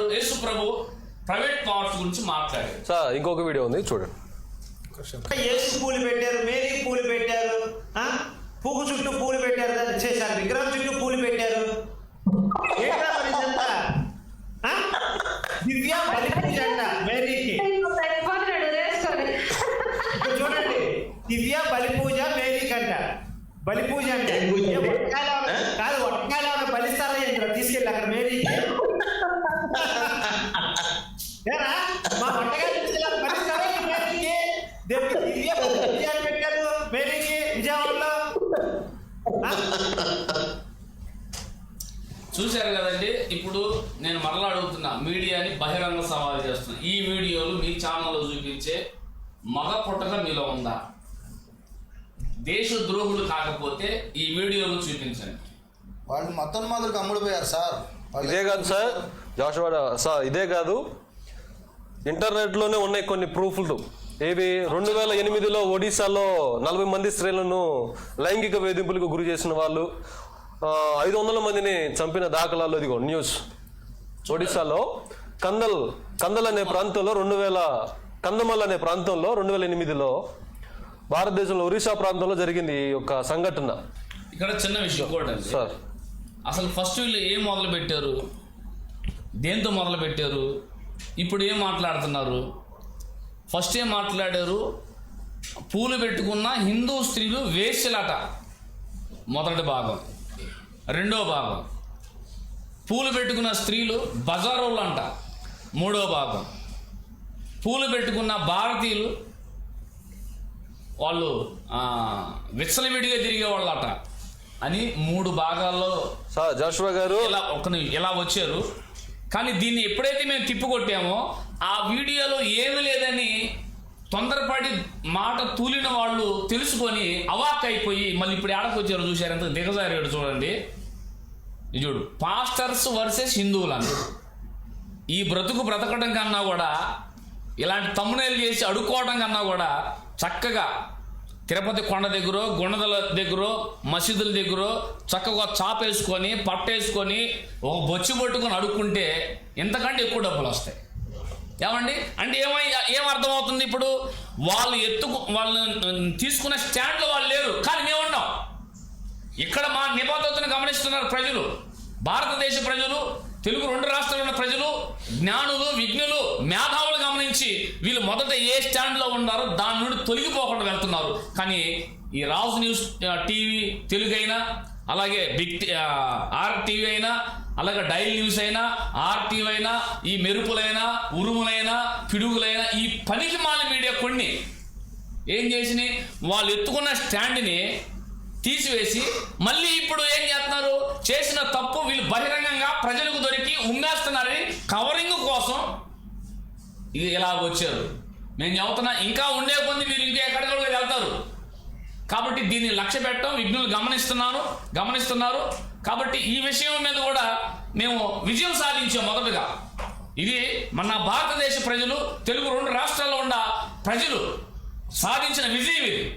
మాట్లాడాడు యేసు ప్రభు private parts గురించి మాట్లాడాడు. సార్ ఇంకొక వీడియో ఉంది చూడండి. యేసు పూలు పెట్టారు మేరీ పూలు పెట్టారు ఆ? పువ్వు చుట్టూ పూలు పెట్టారు చేశారు విగ్రహం చుట్టూ పూలు పెట్టారు? దివ్య బలి పూజ అంట మేరీకి. చూడండి దివ్య బలి పూజ? మేరీకి అంట కాదు ఏమైనా బలిస్తారా తీసుకెళ్ళి అక్కడ మేరీకి. ఏరా? మా పెట్టారు మేరీకి విజయవాడలో. చూశారు కదండి ఇప్పుడు నేను మరలా అడుగుతున్నా మీడియాని బహిరంగ సవాల్ చేస్తున్నా. ఈ వీడియోలు మీ ఛానల్లో చూపించే మగ పుట్టక మీలో ఉందా? దేశ ద్రోహులు కాకపోతే ఈ వీడియోలు చూపించండి. వాళ్ళు మొత్తం మాదిరికి అమ్ముడిపోయారు సార్. ఇదే కాదు సార్ జాషువా సార్ ఇదే కాదు. ఇంటర్నెట్లోనే ఉన్నాయి కొన్ని ప్రూఫ్లు. ఏవి రెండు వేల ఎనిమిదిలో ఒడిశాలో నలభై మంది స్త్రీలను లైంగిక వేధింపులకు గురి చేసిన వాళ్ళు ఐదు వందల మందిని చంపిన దాఖలాలు ఇదిగో న్యూస్. ఒడిశాలో కందల్ కందల్ అనే ప్రాంతంలో రెండు వేల కందమల్ అనే ప్రాంతంలో రెండు వేల ఎనిమిదిలో భారతదేశంలో ఒరిస్సా ప్రాంతంలో జరిగింది ఈ యొక్క సంఘటన. ఇక్కడ చిన్న విషయం. సార్. అసలు ఫస్ట్ వీళ్ళు ఏం మొదలు పెట్టారు? దేంతో మొదలు పెట్టారు? ఇప్పుడు ఏం మాట్లాడుతున్నారు? ఫస్ట్ ఏం మాట్లాడారు? పూలు పెట్టుకున్న హిందూ స్త్రీలు వేశ్యలట మొదటి భాగం. రెండో భాగం. పూలు పెట్టుకున్న స్త్రీలు బజారోళ్ళు అంట మూడో భాగం. పూలు పెట్టుకున్న భారతీయులు వాళ్ళు విచ్చలవిడిగా తిరిగే వాళ్ళట అని మూడు భాగాల్లో జాషువా గారు ఇలా ఒక ఇలా వచ్చారు. కానీ దీన్ని ఎప్పుడైతే మేము తిప్పికొట్టామో ఆ వీడియోలో ఏమీ లేదని తొందరపడి మాట తూలిన వాళ్ళు తెలుసుకొని అవాక్ అయిపోయి మళ్ళీ ఇప్పుడు ఆడకు వచ్చారు చూశారు ఎంత దిగజారాడు చూడండి. చూడు పాస్టర్స్ వర్సెస్ హిందువులు అని ఈ బ్రతుకు బ్రతకడం కన్నా కూడా ఇలాంటి తమ్మునేలు చేసి అడుక్కోవడం కన్నా కూడా చక్కగా తిరుపతి కొండ దగ్గర గుణదల దగ్గర మసీదుల దగ్గర చక్కగా చాప వేసుకొని పట్టేసుకొని ఒక బొచ్చు పట్టుకొని అడుక్కుంటే ఇంతకంటే ఎక్కువ డబ్బులు వస్తాయి. ఏమండి? అంటే ఏమై ఏం అర్థమవుతుంది ఇప్పుడు? వాళ్ళు ఎత్తుకు వాళ్ళు తీసుకునే స్టాండ్లో వాళ్ళు లేరు కానీ మేము ఉన్నాం. ఇక్కడ మా నిబద్ధతను గమనిస్తున్నారు ప్రజలు. భారతదేశ ప్రజలు తెలుగు రెండు రాష్ట్రాల ఉన్న ప్రజలు జ్ఞానులు విజ్ఞులు మేధావులు నుంచి వీళ్ళు మొదట ఏ స్టాండ్లో ఉన్నారో దాని నుండి తొలగిపోకుండా వెళ్తున్నారు. కానీ ఈ రాజు న్యూస్ టీవీ తెలుగు అయినా అలాగే బిగ్ ఆర్టీవీ అయినా అలాగే డైల్ న్యూస్ అయినా ఆర్టీవీ అయినా ఈ మెరుపులైనా ఉరుములైనా పిడుగులైనా ఈ పనికి మాల మీడియా కొన్ని ఏం చేసినాయి వాళ్ళు ఎత్తుకున్న స్టాండ్ని తీసివేసి మళ్ళీ ఇప్పుడు ఏం చేస్తున్నారు? చేసిన తప్పు వీళ్ళు బహిరంగంగా ప్రజలకు దొరికి ఉంగేస్తున్నారని కవరింగ్ కోసం ఇది ఇలా వచ్చారు. నేను చెబుతున్నా ఇంకా ఉండే కొంది మీరు ఇంకా ఎక్కడికి వెళ్తారు. కాబట్టి దీన్ని లక్ష్య పెట్టడం విఘ్నులు గమనిస్తున్నాను గమనిస్తున్నారు. కాబట్టి ఈ విషయం మీద కూడా మేము విజయం సాధించాం మొదటగా. ఇది మన భారతదేశ ప్రజలు తెలుగు రెండు రాష్ట్రాల్లో ఉన్న ప్రజలు సాధించిన విజయం ఇది.